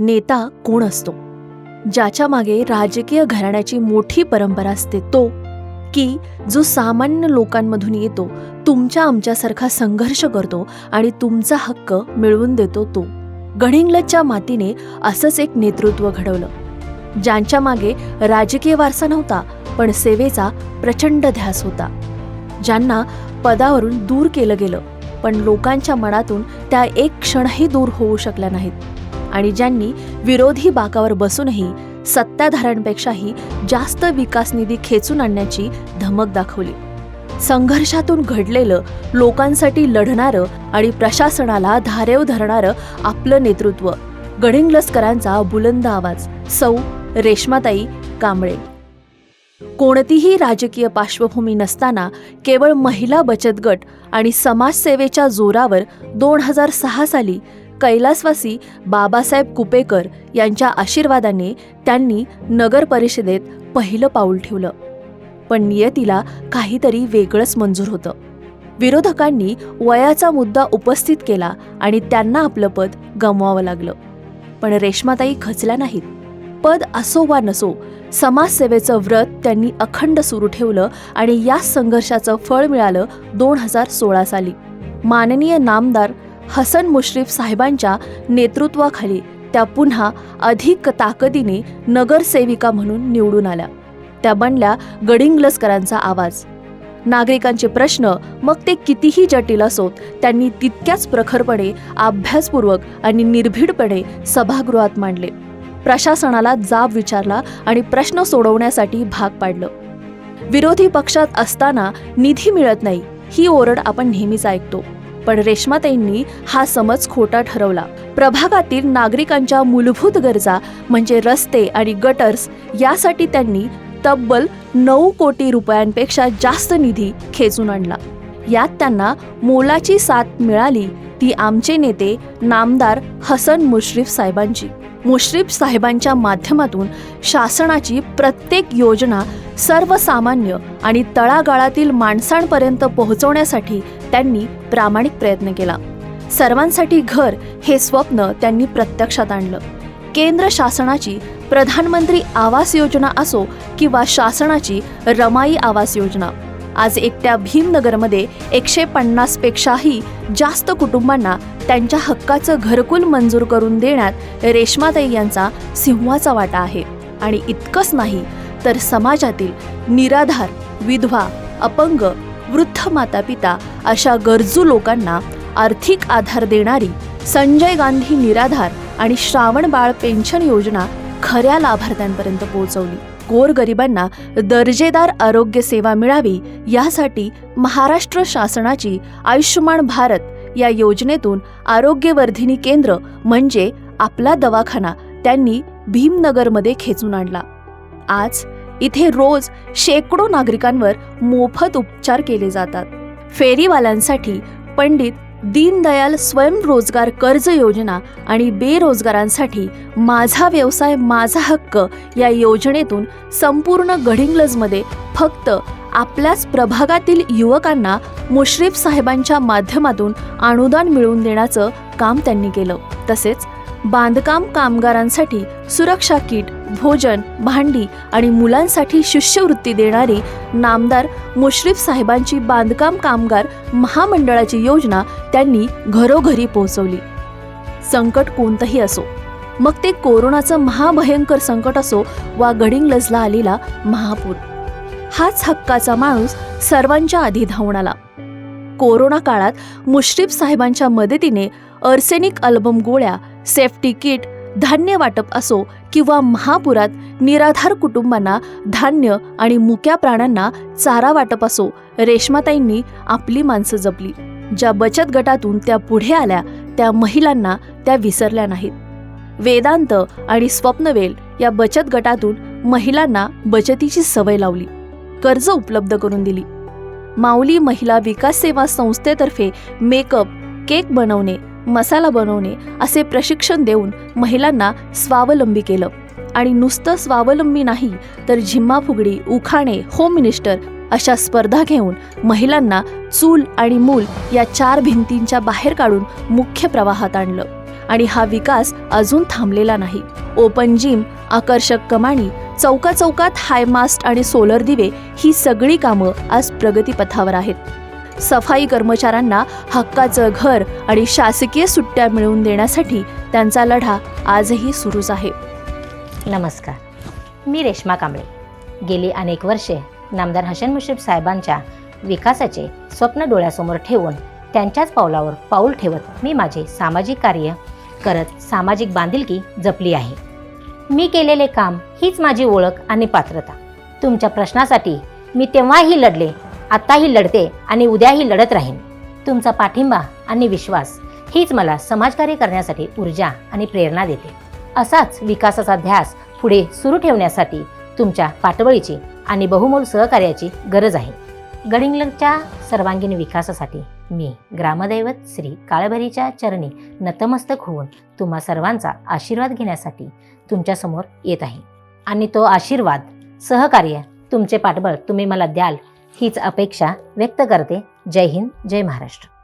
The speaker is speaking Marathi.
नेता कोण असतो? ज्याच्या मागे राजकीय घराण्याची मोठी परंपरा असते तो की जो सामान्य लोकांमधून येतो तुमच्या आमच्यासारखा संघर्ष करतो आणि तुमचा हक्क मिळवून देतो तो. गडिंग्लजच्या मातीने असंच एक नेतृत्व घडवलं. ज्यांच्या मागे राजकीय वारसा नव्हता पण सेवेचा प्रचंड ध्यास होता. ज्यांना पदावरून दूर केलं गेलं पण लोकांच्या मनातून त्या एक क्षणही दूर होऊ शकल्या नाहीत. आणि ज्यांनी विरोधी बाकावर बसूनही सत्ताधाऱ्यांपेक्षाही जास्त विकास निधी खेचून आणण्याची धमक दाखवली. संघर्षातून घडलेलं लोकांसाठी लढणारं आणि प्रशासनाला धारेव धरणारं आपलं नेतृत्व. गडिंगलस्करांचा बुलंद आवाज. सौ. रेश्माताई कांबळे. कोणतीही राजकीय पार्श्वभूमी नसताना केवळ महिला बचत गट आणि समाजसेवेच्या जोरावर दोन हजार सहा साली कैलासवासी बाबासाहेब कुपेकर यांच्या आशीर्वादाने त्यांनी नगर परिषदेत पहिलं पाऊल ठेवलं. पण नियतीला काहीतरी वेगळंच मंजूर होतं. विरोधकांनी वयाचा मुद्दा उपस्थित केला आणि त्यांना आपलं पद गमवावं लागलं. पण रेश्माताई खचल्या नाहीत. पद असो वा नसो समाजसेवेचं व्रत त्यांनी अखंड सुरू ठेवलं आणि या संघर्षाचं फळ मिळालं दोन हजार सोळा साली. माननीय नामदार हसन मुश्रीफ साहेबांच्या नेतृत्वाखाली त्या पुन्हा अधिक ताकदीने नगरसेविका म्हणून निवडून आल्या. त्या बनल्या गडिंग्लजकरांचा आवाज. नागरिकांचे प्रश्न मग ते कितीही जटिल असोत त्यांनी तितक्याच प्रखरपणे अभ्यासपूर्वक आणि निर्भीडपणे सभागृहात मांडले. प्रशासनाला जाब विचारला आणि प्रश्न सोडवण्यासाठी भाग पाडलं. विरोधी पक्षात असताना निधी मिळत नाही ही ओरड आपण नेहमीच ऐकतो. पण रेश्माताईंनी हा समज खोटा ठरवला. प्रभागातील नागरिकांच्या मूलभूत गरजा म्हणजे रस्ते आणि गटर्स यासाठी त्यांनी तब्बल नऊ कोटी रुपयांपेक्षा जास्त निधी खेचून आणला. यात त्यांना मोलाची साथ मिळाली ती आमचे नेते नामदार हसन मुश्रीफ साहेबांची. मुश्रीफ साहेबांच्या माध्यमातून शासनाची प्रत्येक योजना सर्वसामान्य आणि तळागाळातील माणसांपर्यंत पोहोचवण्यासाठी त्यांनी प्रामाणिक प्रयत्न केला. सर्वांसाठी घर हे स्वप्न त्यांनी प्रत्यक्षात आणलं. केंद्र शासनाची प्रधानमंत्री आवास योजना असो किंवा शासनाची रमाई आवास योजना आज एकट्या भीमनगरमध्ये एकशे पन्नासपेक्षाही जास्त कुटुंबांना त्यांच्या हक्काचं घरकुल मंजूर करून देण्यात रेश्माताई यांचा सिंहाचा वाटा आहे. आणि इतकंच नाही तर समाजातील निराधार विधवा अपंग वृद्ध माता पिता अशा गरजू लोकांना आर्थिक आधार देणारी संजय गांधी निराधार आणि श्रावण बाळ पेन्शन योजना खऱ्या लाभार्थ्यांपर्यंत पोहोचवली. गोरगरिबांना दर्जेदार आरोग्य सेवा मिळावी यासाठी महाराष्ट्र शासनाची आयुष्यमान भारत या योजनेतून आरोग्यवर्धिनी केंद्र म्हणजे आपला दवाखाना त्यांनी भीमनगरमध्ये खेचून आणला. आज इथे रोज शेकडो नागरिकांवर मोफत उपचार केले जातात. फेरीवाल्यांसाठी पंडित दीनदयाल स्वयंरोजगार कर्ज योजना आणि बेरोजगारांसाठी माझा व्यवसाय माझा हक्क या योजनेतून संपूर्ण गडिंग्लजमध्ये फक्त आपल्याच प्रभागातील युवकांना मुश्रीफ साहेबांच्या माध्यमातून अनुदान मिळवून देण्याचं काम त्यांनी केलं. तसेच बांधकाम कामगारांसाठी सुरक्षा किट भोजन भांडी आणि मुलांसाठी शिष्यवृत्ती देणारी नामदार मुश्रीफ साहेबांची बांधकाम कामगार महामंडळाची योजना त्यांनी घरोघरी पोहोचवली. संकट कोणतंही असो मग ते कोरोनाचं महाभयंकर संकट असो वा गडिंग्लजला आलेला महापूर. हाच हक्काचा माणूस सर्वांच्या आधी धावून आला. कोरोना काळात मुश्रीफ साहेबांच्या मदतीने अर्सेनिक अल्बम गोळ्या सेफ्टी किट धान्य वाटप असो किंवा महापुरात निराधार कुटुंबांना धान्य आणि मुक्या प्राण्यांना चारा वाटप असो रेश्माताईंनी आपली माणसं जपली. ज्या बचत गटातून त्या पुढे आल्या त्या महिलांना त्या विसरल्या नाहीत. वेदांत आणि स्वप्नवेल या बचत गटातून महिलांना बचतीची सवय लावली. कर्ज उपलब्ध करून दिली. माऊली महिला विकास सेवा संस्थेतर्फे मेकअप केक बनवणे मसाला बनवणे असे प्रशिक्षण देऊन महिलांना स्वावलंबी केलं. आणि नुसतं स्वावलंबी नाही तर झिम्मा फुगडी उखाणे होम मिनिस्टर अशा स्पर्धा घेऊन महिलांना चूल आणि मूल या चार भिंतींच्या बाहेर काढून मुख्य प्रवाहात आणलं. आणि हा विकास अजून थांबलेला नाही. ओपन जिम आकर्षक कमाणी चौका चौकात हायमास्ट आणि सोलर दिवे ही सगळी कामं आज प्रगतीपथावर आहेत. सफाई कर्मचाऱ्यांना हक्काचं घर आणि शासकीय सुट्ट्या मिळवून देण्यासाठी त्यांचा लढा आजही सुरूच आहे. नमस्कार. मी रेश्मा कांबळे. गेली अनेक वर्षे नामदार हसन मुश्रीफ साहेबांच्या विकासाचे स्वप्न डोळ्यासमोर ठेवून त्यांच्याच पावलावर पाऊल ठेवत मी माझे सामाजिक कार्य करत सामाजिक बांधिलकी जपली आहे. मी केलेले काम हीच माझी ओळख आणि पात्रता. तुमच्या प्रश्नासाठी मी तेव्हाही लढले आत्ताही लढते आणि उद्याही लढत राहीन. तुमचा पाठिंबा आणि विश्वास हीच मला समाजकार्य करण्यासाठी ऊर्जा आणि प्रेरणा देते. असाच विकासाचा ध्यास पुढे सुरू ठेवण्यासाठी तुमच्या पाठबळीची आणि बहुमोल सहकार्याची गरज आहे. गडिंगलच्या सर्वांगीण विकासासाठी मी ग्रामदैवत श्री काळभैरीच्या चरणी नतमस्तक होऊन तुम्हा सर्वांचा आशीर्वाद घेण्यासाठी तुमच्यासमोर येत आहे. आणि तो आशीर्वाद सहकार्य तुमचे पाठबळ तुम्ही मला द्याल हीच अपेक्षा व्यक्त करते. जय हिंद जय महाराष्ट्र.